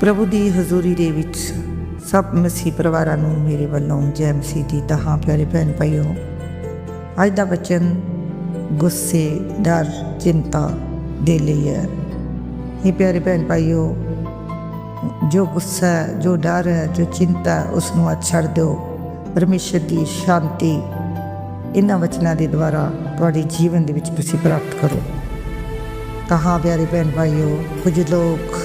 ਪ੍ਰਭੂ ਦੀ ਹਜ਼ੂਰੀ ਦੇ ਵਿੱਚ ਸਭ ਮਸੀਹ ਪਰਿਵਾਰਾਂ ਨੂੰ ਮੇਰੇ ਵੱਲੋਂ ਜੈ ਮਸੀਹ ਦੀ ਤਹਾਂ ਪਿਆਰੇ ਭੈਣ ਭਾਈਓ, ਅੱਜ ਦਾ ਬਚਨ ਗੁੱਸੇ, ਡਰ, ਚਿੰਤਾ ਦੇ ਲਈ ਹੈ। ਇਹ ਪਿਆਰੇ ਭੈਣ ਭਾਈਓ, ਜੋ ਗੁੱਸਾ ਹੈ, ਜੋ ਡਰ ਹੈ, ਜੋ ਚਿੰਤਾ ਹੈ ਉਸ ਨੂੰ ਅੱਜ ਛੱਡ ਦਿਓ। ਪਰਮੇਸ਼ਰ ਦੀ ਸ਼ਾਂਤੀ ਇਹਨਾਂ ਵਚਨਾਂ ਦੇ ਦੁਆਰਾ ਤੁਹਾਡੇ ਜੀਵਨ ਦੇ ਵਿੱਚ ਤੁਸੀਂ ਪ੍ਰਾਪਤ ਕਰੋ। ਕਹਾ ਪਿਆਰੇ ਭੈਣ ਭਾਈਓ, ਕੁਝ ਲੋਕ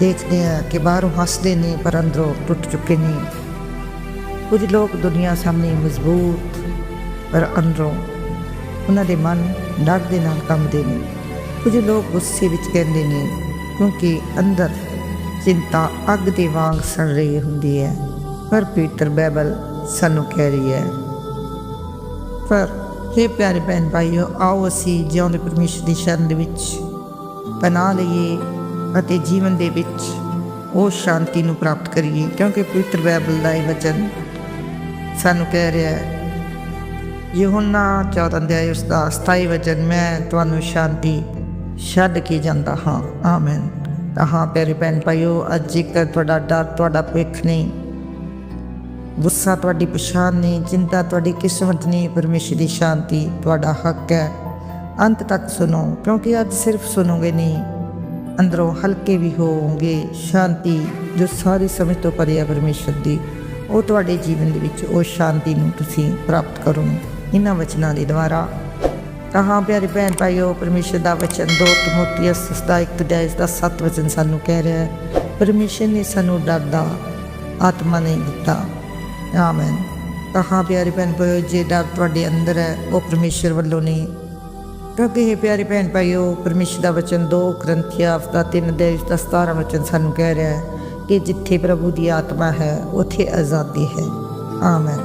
ਦੇਖਦੇ ਆ ਕਿ ਬਾਹਰੋਂ ਹੱਸਦੇ ਨੇ ਪਰ ਅੰਦਰੋਂ ਟੁੱਟ ਚੁੱਕੇ ਨੇ। ਕੁਝ ਲੋਕ ਦੁਨੀਆ ਸਾਹਮਣੇ ਮਜ਼ਬੂਤ, ਪਰ ਅੰਦਰੋਂ ਉਹਨਾਂ ਦੇ ਮਨ ਡਰ ਦੇ ਨਾਲ ਕੰਬਦੇ ਨੇ। ਕੁਝ ਲੋਕ ਗੁੱਸੇ ਵਿੱਚ ਕਹਿੰਦੇ ਨੇ, ਕਿਉਂਕਿ ਅੰਦਰ ਚਿੰਤਾ ਅੱਗ ਦੇ ਵਾਂਗ ਸੜ ਰਹੀ ਹੁੰਦੀ ਹੈ, ਪਰ ਪੀਟਰ ਬਾਈਬਲ ਸਾਨੂੰ ਕਹਿ ਰਹੀ ਹੈ। ਪਰ हे ਪਿਆਰੇ ਭੈਣ ਭਾਈਓ, ਆਓ ਅਸੀਂ ਜਿਉਂਦੇ ਪਰਮੇਸ਼ਰ ਦੀ ਸ਼ਰਨ ਦੇ ਵਿੱਚ ਪਨਾਹ ਲਈਏ। ਅਤੇ ਜੀਵਨ ਦੇ ਵਿੱਚ ਉਹ ਸ਼ਾਂਤੀ ਨੂੰ ਪ੍ਰਾਪਤ ਕਰੀਏ, ਕਿਉਂਕਿ ਪਵਿੱਤਰ ਬਾਈਬਲ ਦਾ ਇਹ ਵਚਨ ਸਾਨੂੰ ਕਹਿ ਰਿਹਾ ਹੈ, ਯਹੋਨਾ 14 ਅਧਿਆਇ ਉਸ ਦਾ 27 ਵਚਨ, ਮੈਂ ਤੁਹਾਨੂੰ ਸ਼ਾਂਤੀ ਛੱਡ ਕੇ ਜਾਂਦਾ ਹਾਂ। ਆਮੇਨ। ਤਾਂ ਹਾਂ ਪਿਆਰੇ ਭੈਣ ਭਾਈਓ, ਅੱਜ ਜੇਕਰ ਤੁਹਾਡਾ ਡਰ, ਤੁਹਾਡਾ ਭਵਿੱਖ ਨਹੀਂ। ਗੁੱਸਾ ਤੁਹਾਡੀ ਪਛਾਣ ਨਹੀਂ, ਚਿੰਤਾ ਤੁਹਾਡੀ ਕਿਸਮਤ ਨਹੀਂ, ਪਰਮੇਸ਼ਰ ਦੀ ਸ਼ਾਂਤੀ ਤੁਹਾਡਾ ਹੱਕ ਹੈ। ਅੰਤ ਤੱਕ ਸੁਣੋ, ਕਿਉਂਕਿ ਅੱਜ ਸਿਰਫ ਸੁਣੋਗੇ ਨਹੀਂ ਅੰਦਰੋਂ ਹਲਕੇ ਵੀ ਹੋਵੋਗੇ, ਸ਼ਾਂਤੀ ਜੋ ਸਾਰੀ ਸਮਝ ਤੋਂ ਪਰੇ ਹੈ ਪਰਮੇਸ਼ਰ ਦੀ, ਉਹ ਤੁਹਾਡੇ ਜੀਵਨ ਦੇ ਵਿੱਚ ਉਹ ਸ਼ਾਂਤੀ ਨੂੰ ਤੁਸੀਂ ਪ੍ਰਾਪਤ ਕਰੋਗੇ ਇਹਨਾਂ ਵਚਨਾਂ ਦੇ ਦੁਆਰਾ। ਤਾਂ ਹਾਂ ਪਿਆਰੇ ਭੈਣ ਭਾਈਓ, ਪਰਮੇਸ਼ਰ ਦਾ ਵਚਨ 2 ਤਮੋਥੀਅਸ ਦਾ ਇੱਕ ਅਧਿਆਇ ਦਾ 7 ਵਚਨ ਸਾਨੂੰ ਕਹਿ ਰਿਹਾ ਹੈ। ਪਰਮੇਸ਼ਰ ਨੇ ਸਾਨੂੰ ਡਰ ਦਾ ਆਤਮਾ ਨਹੀਂ ਦਿੱਤਾ। ਆਮੇਨ। ਤਾਂ ਹਾਂ ਪਿਆਰੇ ਭੈਣ ਭਾਈਓ, ਜੇ ਡਰ ਤੁਹਾਡੇ ਅੰਦਰ ਹੈ, ਉਹ ਪਰਮੇਸ਼ਰ ਵੱਲੋਂ ਨਹੀਂ। ਕਿਉਂਕਿ ਇਹ ਪਿਆਰੇ ਭੈਣ ਭਾਈਓ ਪਰਮੇਸ਼ਰ ਦਾ ਵਚਨ 2 ਗ੍ਰੰਥੀਆਂ ਦਾ 3 ਦੇ ਦਾ 17 ਵਚਨ ਸਾਨੂੰ ਕਹਿ ਰਿਹਾ ਹੈ ਕਿ ਜਿੱਥੇ ਪ੍ਰਭੂ ਦੀ ਆਤਮਾ ਹੈ, ਉੱਥੇ ਆਜ਼ਾਦੀ ਹੈ। ਆਮੇਨ।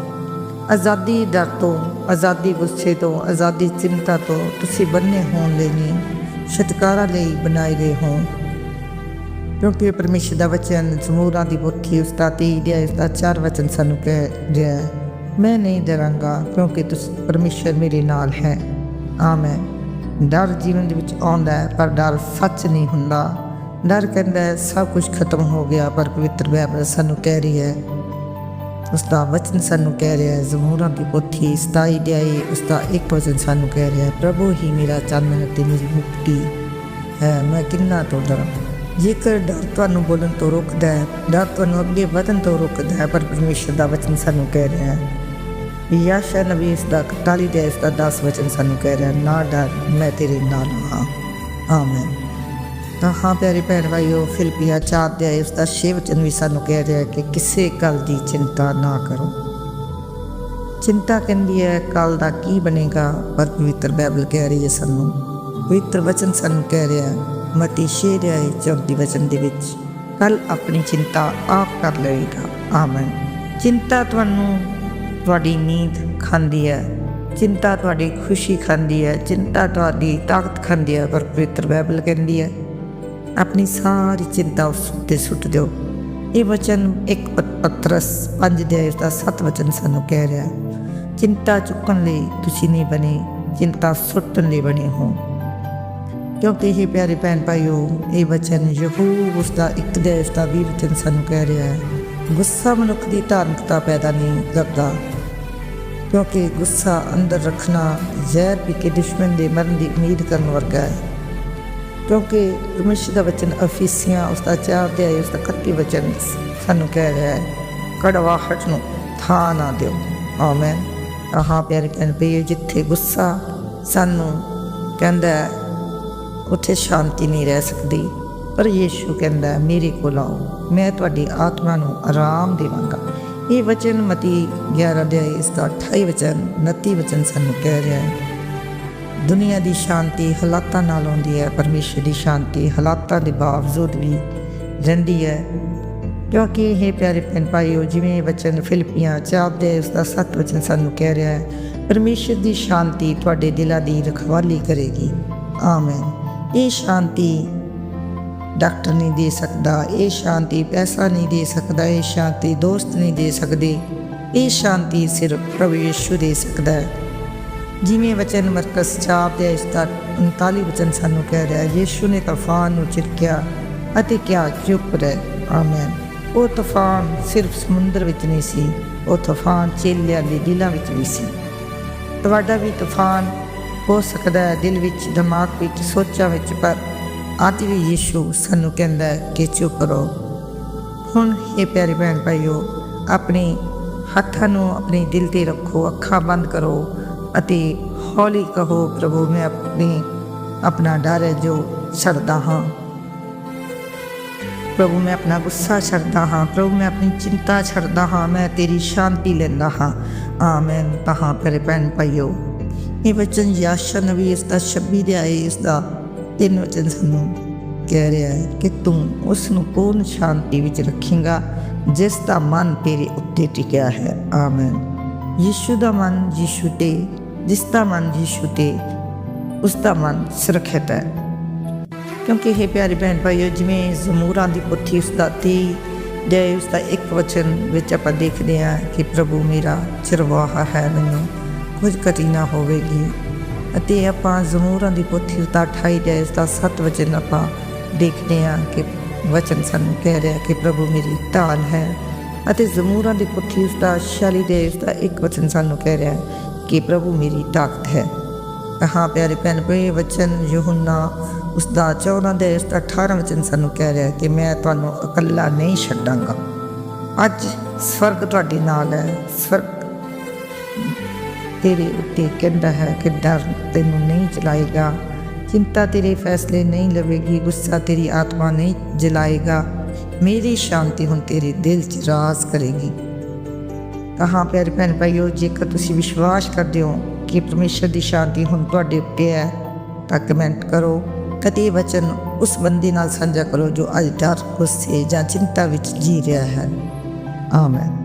ਆਜ਼ਾਦੀ ਡਰ ਤੋਂ, ਆਜ਼ਾਦੀ ਗੁੱਸੇ ਤੋਂ, ਆਜ਼ਾਦੀ ਚਿੰਤਾ ਤੋਂ ਤੁਸੀਂ ਬੰਨੇ ਹੋਣ ਲਈ ਨਹੀਂ, ਛੁਟਕਾਰਾ ਲਈ ਬਣਾਏ ਗਏ ਹੋ। ਕਿਉਂਕਿ ਪਰਮੇਸ਼ਰ ਦਾ ਵਚਨ ਜ਼ਮੂਰਾਂ ਦੀ ਪੋਥੀ ਉਸਦਾ 30 ਦੇ ਇਸ ਦਾ ਚਾਰ ਵਚਨ ਸਾਨੂੰ ਕਹਿ ਰਿਹਾ ਹੈ। ਮੈਂ ਨਹੀਂ ਡਰਾਂਗਾ, ਕਿਉਂਕਿ ਤੁਸੀਂ, ਪਰਮੇਸ਼ਰ ਮੇਰੇ ਨਾਲ ਹੈ। ਆਮੇਨ। ਡਰ ਜੀਵਨ ਦੇ ਵਿੱਚ ਆਉਂਦਾ ਹੈ, ਪਰ ਡਰ ਸੱਚ ਨਹੀਂ ਹੁੰਦਾ। ਡਰ ਕਹਿੰਦਾ ਹੈ, ਸਭ ਕੁਝ ਖਤਮ ਹੋ ਗਿਆ, ਪਰ ਪਵਿੱਤਰ ਬਾਈਬਲ ਸਾਨੂੰ ਕਹਿ ਰਹੀ ਹੈ। ਉਸ ਦਾ ਵਚਨ ਸਾਨੂੰ ਕਹਿ ਰਿਹਾ ਹੈ, ਜ਼ਮੂਰਾਂ ਦੀ ਪੋਥੀ 27 ਅਧਿਆਇ ਉਸ ਦਾ ਇੱਕ ਵਚਨ ਸਾਨੂੰ ਕਹਿ ਰਿਹਾ ਹੈ, ਪ੍ਰਭੂ ਹੀ ਮੇਰਾ ਚਾਨਣ ਤੇ ਮੇਰੀ ਮੁਕਤੀ ਹੈ। ਮੈਂ ਕਿੰਨਾ ਤੋਂ ਡਰਾਂ? ਜੇਕਰ ਡਰ ਤੁਹਾਨੂੰ ਬੋਲਣ ਤੋਂ ਰੋਕਦਾ ਹੈ, ਡਰ ਤੁਹਾਨੂੰ ਅੱਗੇ ਵਧਣ ਤੋਂ ਰੋਕਦਾ ਹੈ, ਪਰ ਪਰਮੇਸ਼ਰ ਦਾ ਵਚਨ ਸਾਨੂੰ ਕਹਿ ਰਿਹਾ ਹੈ। ਯਾਸ਼ਾ ਨਬੀ ਇਸ ਦਾ 41 ਦੇ ਇਸ ਦਾ 10 ਵਚਨ ਸਾਨੂੰ ਕਹਿ ਰਿਹਾ, ਨਾ ਡਰ, ਮੈਂ ਤੇਰੇ ਨਾਲ ਹਾਂ। ਆਮੇਨ। ਤਾਂ ਹਾਂ ਪਿਆਰੇ ਭੈਣ ਭਾਈਓ, ਫਿਲਪੀਆ 4 ਦੇ ਇਸ ਦਾ 6 ਵਚਨ ਵੀ ਸਾਨੂੰ ਕਹਿ ਰਿਹਾ ਕਿ ਕਿਸੇ ਗੱਲ ਦੀ ਚਿੰਤਾ ਨਾ ਕਰੋ। ਚਿੰਤਾ ਕਹਿੰਦੀ ਹੈ, ਕੱਲ ਦਾ ਕੀ ਬਣੇਗਾ? ਪਰ ਪਵਿੱਤਰ ਬਾਈਬਲ ਕਹਿ ਰਹੀ ਹੈ ਸਾਨੂੰ। ਪਵਿੱਤਰ ਵਚਨ ਸਾਨੂੰ ਕਹਿ ਰਿਹਾ ਮਤੀ 6 ਦੇ 34 ਵਚਨ ਦੇ ਵਿੱਚ, ਕੱਲ ਆਪਣੀ ਚਿੰਤਾ ਆਪ ਕਰ ਲਵੇਗਾ। ਆਮਨ। ਚਿੰਤਾ ਤੁਹਾਨੂੰ ਤੁਹਾਡੀ ਨੀਂਦ ਖਾਂਦੀ ਹੈ, ਚਿੰਤਾ ਤੁਹਾਡੀ ਖੁਸ਼ੀ ਖਾਂਦੀ ਹੈ, ਚਿੰਤਾ ਤੁਹਾਡੀ ਤਾਕਤ ਖਾਂਦੀ ਹੈ, ਪਰ ਪਵਿੱਤਰ ਬਾਈਬਲ ਕਹਿੰਦੀ ਹੈ, ਆਪਣੀ ਸਾਰੀ ਚਿੰਤਾ ਉਸ ਤੇ ਸੁੱਟ ਦਿਓ। ਇਹ ਵਚਨ ਇੱਕ ਪ- ਪਤਰਸ 5 ਦੇ ਦਾ 7 ਵਚਨ ਸਾਨੂੰ ਕਹਿ ਰਿਹਾ ਚਿੰਤਾ ਚੁੱਕਣ ਲਈ ਤੁਸੀਂ ਨਹੀਂ ਬਣੇ, ਚਿੰਤਾ ਸੁੱਟਣ ਲਈ ਬਣੇ ਹੋ। ਕਿਉਂਕਿ ਇਹ ਪਿਆਰੇ ਭੈਣ ਭਾਈਓ, ਇਹ ਵਚਨ ਯਹੂਬ ਉਸ ਦਾ ਇੱਕ ਦੇ ਇਸ ਦਾ ਵੀ ਵਚਨ ਸਾਨੂੰ ਕਹਿ ਰਿਹਾ ਹੈ, ਗੁੱਸਾ ਮਨੁੱਖ ਦੀ ਧਾਰਮਿਕਤਾ ਪੈਦਾ ਨਹੀਂ ਕਰਦਾ। ਕਿਉਂਕਿ ਗੁੱਸਾ ਅੰਦਰ ਰੱਖਣਾ ਜ਼ਹਿਰ ਪੀ ਕੇ ਦੁਸ਼ਮਣ ਦੇ ਮਰਨ ਦੀ ਉਮੀਦ ਕਰਨ ਵਰਗਾ ਹੈ। ਕਿਉਂਕਿ ਪਰਮੇਸ਼ਰ ਦਾ ਵਚਨ ਅਫੀਸੀਆਂ, ਉਸ ਦਾ ਚਾਰ ਦੇ ਉਸ ਦਾ 31 ਵਚਨ ਸਾਨੂੰ ਕਹਿ ਰਿਹਾ ਹੈ, ਕੜਵਾਹਟ ਨੂੰ ਥਾਂ ਨਾ ਦਿਓ। ਆਮੇਨ। ਆਹਾਂ ਪਿਆਰੇ ਭੈਣ ਭਾਈਓ, ਜਿੱਥੇ ਗੁੱਸਾ ਸਾਨੂੰ ਕਹਿੰਦਾ ਉੱਥੇ ਸ਼ਾਂਤੀ ਨਹੀਂ ਰਹਿ ਸਕਦੀ। ਪਰ ਯੀਸ਼ੂ ਕਹਿੰਦਾ ਮੇਰੇ ਕੋਲ ਆਓ, ਮੈਂ ਤੁਹਾਡੀ ਆਤਮਾ ਨੂੰ ਆਰਾਮ ਦੇਵਾਂਗਾ। ਇਹ ਵਚਨ ਮਤੀ 11 ਦੇ ਇਸ ਦਾ 28 ਵਚਨ 29 ਵਚਨ ਸਾਨੂੰ ਕਹਿ ਰਿਹਾ ਹੈ। ਦੁਨੀਆ ਦੀ ਸ਼ਾਂਤੀ ਹਾਲਾਤਾਂ ਨਾਲ ਆਉਂਦੀ ਹੈ, ਪਰਮੇਸ਼ਰ ਦੀ ਸ਼ਾਂਤੀ ਹਾਲਾਤਾਂ ਦੇ ਬਾਵਜੂਦ ਵੀ ਰਹਿੰਦੀ ਹੈ। ਕਿਉਂਕਿ ਇਹ ਪਿਆਰੇ ਭੈਣ ਭਾਈਓ, ਜਿਵੇਂ ਵਚਨ ਫਿਲਪੀਆਂ ਚਾਰ ਦੇ ਉਸ ਦਾ 7 ਵਚਨ ਸਾਨੂੰ ਕਹਿ ਰਿਹਾ ਹੈ, ਪਰਮੇਸ਼ਰ ਦੀ ਸ਼ਾਂਤੀ ਤੁਹਾਡੇ ਦਿਲਾਂ ਦੀ ਰਖਵਾਲੀ ਕਰੇਗੀ। ਆਮੇਨ। ਇਹ ਸ਼ਾਂਤੀ ਡਾਕਟਰ ਨਹੀਂ ਦੇ ਸਕਦਾ, ਇਹ ਸ਼ਾਂਤੀ ਪੈਸਾ ਨਹੀਂ ਦੇ ਸਕਦਾ, ਇਹ ਸ਼ਾਂਤੀ ਦੋਸਤ ਨਹੀਂ ਦੇ ਸਕਦੇ। ਇਹ ਸ਼ਾਂਤੀ ਸਿਰਫ ਪ੍ਰਭੂ ਯਿਸੂ ਦੇ ਸਕਦਾ ਹੈ। ਜਿਵੇਂ ਵਚਨ ਮਰਕਸ ਚਾਪ ਦੇ ਇਸ ਦਾ 39 ਵਚਨ ਸਾਨੂੰ ਕਹਿ ਰਿਹਾ ਹੈ, ਯਿਸੂ ਨੇ ਤੂਫਾਨ ਨੂੰ ਚਿਰਕਿਆ ਅਤੇ ਕਿਆ ਚੁੱਪ ਰਹਿ। ਆਮੇਨ। ਉਹ ਤੂਫਾਨ ਸਿਰਫ ਸਮੁੰਦਰ ਵਿੱਚ ਨਹੀਂ ਸੀ, ਉਹ ਤੂਫਾਨ ਚੇਲਿਆਂ ਦੇ ਦਿਲਾਂ ਵਿੱਚ ਵੀ ਸੀ। ਤੁਹਾਡਾ ਵੀ ਤੂਫਾਨ ਹੋ ਸਕਦਾ ਹੈ ਦਿਲ ਵਿੱਚ, ਦਿਮਾਗ ਵਿੱਚ, ਸੋਚਾਂ ਵਿੱਚ, ਪਰ ਅੱਜ ਵੀ ਯੀਸ਼ੂ ਸਾਨੂੰ ਕਹਿੰਦਾ ਹੈ ਕਿ ਚੁੱਪ ਰਹੋ। ਹੁਣ ਇਹ ਪਿਆਰੇ ਭੈਣ ਭਾਈਓ, ਆਪਣੇ ਹੱਥਾਂ ਨੂੰ ਆਪਣੇ ਦਿਲ ਤੇ ਰੱਖੋ, ਅੱਖਾਂ ਬੰਦ ਕਰੋ ਅਤੇ ਹੌਲੀ ਕਹੋ, ਪ੍ਰਭੂ, ਮੈਂ ਆਪਣੇ, ਆਪਣਾ ਡਰ ਹੈ ਜੋ ਛੱਡਦਾ ਹਾਂ। ਪ੍ਰਭੂ, ਮੈਂ ਆਪਣਾ ਗੁੱਸਾ ਛੱਡਦਾ ਹਾਂ। ਪ੍ਰਭੂ, ਮੈਂ ਆਪਣੀ ਚਿੰਤਾ ਛੱਡਦਾ ਹਾਂ। ਮੈਂ ਤੇਰੀ ਸ਼ਾਂਤੀ ਲੈਂਦਾ ਹਾਂ। ਆਮੇਨ। ਤਹਾਂ ਪਿਆਰੇ ਭੈਣ ਭਾਈਓ, ਇਹ ਵਚਨ ਯਾਸ਼ਾ ਨਬੀ ਇਸ ਦਾ 26 ਦੇ ਆਏ ਇਸ ਦਾ ਤਿੰਨ ਵਚਨ ਸਾਨੂੰ ਕਹਿ ਰਿਹਾ ਹੈ ਕਿ ਤੂੰ ਉਸ ਨੂੰ ਪੂਰਨ ਸ਼ਾਂਤੀ ਵਿੱਚ ਰੱਖੇਗਾ, ਜਿਸ ਦਾ ਮਨ ਤੇਰੇ ਉੱਤੇ ਟਿਕਿਆ ਹੈ। ਆਮੇਨ। ਯਿਸੂ ਦਾ ਮਨ ਯਿਸੂ ਤੇ, ਜਿਸ ਦਾ ਮਨ ਯਿਸੂ ਤੇ, ਉਸ ਦਾ ਮਨ ਸੁਰੱਖਿਅਤ ਹੈ। ਕਿਉਂਕਿ ਇਹ ਪਿਆਰੇ ਭੈਣ ਭਾਈਓ, ਜਿਵੇਂ ਜ਼ਮੂਰਾਂ ਦੀ ਪੁੱਠੀ ਉਸ ਦਾ ਤੇ ਦੇ ਉਸ ਦਾ ਇੱਕ ਵਚਨ ਵਿੱਚ ਆਪਾਂ ਦੇਖਦੇ ਹਾਂ ਕਿ ਪ੍ਰਭੂ ਮੇਰਾ ਚਰਵਾਹਾ ਹੈ, ਮੈਨੂੰ ਕੁਝ ਕਟੀ ਨਾ ਹੋਵੇਗੀ। ਅਤੇ ਆਪਾਂ ਜ਼ਮੂਰਾਂ ਦੀ ਪੁੱਥੀ ਉਸ ਦਾ 28 ਦੇ ਉਸ ਦਾ 7 ਵਚਨ ਆਪਾਂ ਦੇਖਦੇ ਹਾਂ ਕਿ ਵਚਨ ਸਾਨੂੰ ਕਹਿ ਰਿਹਾ ਕਿ ਪ੍ਰਭੂ ਮੇਰੀ ਢਾਲ ਹੈ। ਅਤੇ ਜ਼ਮੂਰਾਂ ਦੀ ਪੁੱਥੀ ਉਸ ਦਾ 46 ਦੇ ਉਸ ਦਾ ਇੱਕ ਵਚਨ ਸਾਨੂੰ ਕਹਿ ਰਿਹਾ ਕਿ ਪ੍ਰਭੂ ਮੇਰੀ ਤਾਕਤ ਹੈ। ਹਾਂ ਪਿਆਰੇ ਭੈਣ ਭਾਈ ਵਚਨ ਯੋਹੰਨਾ ਉਸ ਦਾ 14 ਦੇ ਉਸ ਦਾ 18 ਵਚਨ ਸਾਨੂੰ ਕਹਿ ਰਿਹਾ ਕਿ ਮੈਂ ਤੁਹਾਨੂੰ ਇਕੱਲਾ ਨਹੀਂ ਛੱਡਾਂਗਾ। ਅੱਜ ਸਵਰਗ ਤੁਹਾਡੇ ਨਾਲ ਹੈ, ਸਵਰਗ ਤੇਰੇ ਉੱਤੇ ਕਹਿੰਦਾ ਹੈ ਕਿ ਡਰ ਤੈਨੂੰ ਨਹੀਂ ਚਲਾਏਗਾ ਚਿੰਤਾ ਤੇਰੇ ਫੈਸਲੇ ਨਹੀਂ ਲਵੇਗੀ, ਗੁੱਸਾ ਤੇਰੀ ਆਤਮਾ ਨਹੀਂ ਜਲਾਏਗਾ। ਮੇਰੀ ਸ਼ਾਂਤੀ ਹੁਣ ਤੇਰੇ ਦਿਲ 'ਚ ਰਾਜ ਕਰੇਗੀ। ਕਹਾਂ ਪਿਆਰੇ ਭੈਣ ਭਾਈਓ, ਜੇਕਰ ਤੁਸੀਂ ਵਿਸ਼ਵਾਸ ਕਰਦੇ ਹੋ ਕਿ ਪਰਮੇਸ਼ਰ ਦੀ ਸ਼ਾਂਤੀ ਹੁਣ ਤੁਹਾਡੇ ਉੱਤੇ ਹੈ, ਤਾਂ ਕਮੈਂਟ ਕਰੋ ਕਦੇ ਵਚਨ ਉਸ ਬੰਦੇ ਨਾਲ ਸਾਂਝਾ ਕਰੋ ਜੋ ਅੱਜ ਡਰ, ਗੁੱਸੇ ਜਾਂ ਚਿੰਤਾ ਵਿੱਚ ਜੀ ਰਿਹਾ ਹੈ। ਆਮੇਨ।